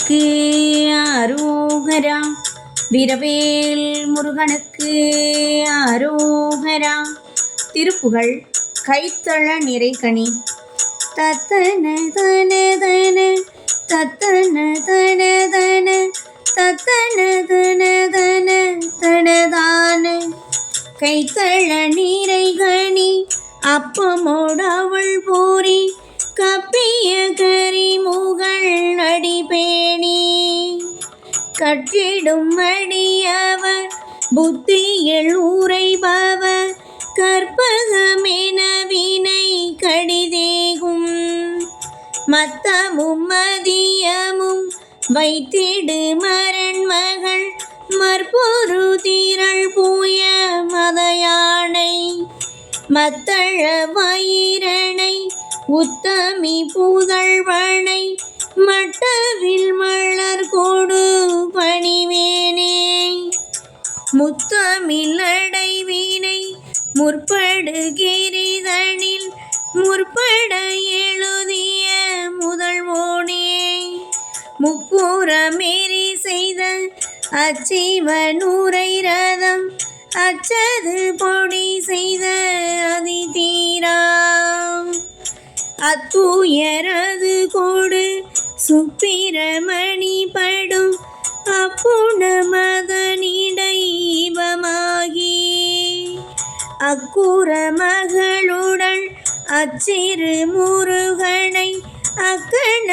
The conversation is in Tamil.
முருகனுக்கு ஆரோகரா விரவேல் முருகனுக்கு ஆரோகரா திருப்புகழ் கைத்தள நிறைகணி. தத்தன தன தன தத்தன தன தன தத்தன தன தன தனதான. கைத்தள நீரைகணி அப்பமோடவள் போரி கப்பிய கற்றிடும் அடியவர் புத்தியில் உரைபவர் கற்பகமென வினை கடிதேகும். மத்தமும் மதியமும் வைத்திடு மரண் மகள் மற்பொரு திரள் பூய மதையானை. மத்தழ வயிறனை உத்தமி புதழ்வனை மட்டவில் மலர் கொடு பணிவேனே. முத்தமில் வீணை முற்படுகிறிதனில் முற்பட எழுதிய முதல்வோனே. முப்புறமேறி செய்த அச்சிவனூரை ரதம் அச்சது பொடி செய்த அதி தீரா அத்துயரது கொடு சுப்பிரமணி படும் அப்புண மதனிடைவமாகி அக்குற மகளுடன் அச்சிறு முருகனை அக்கண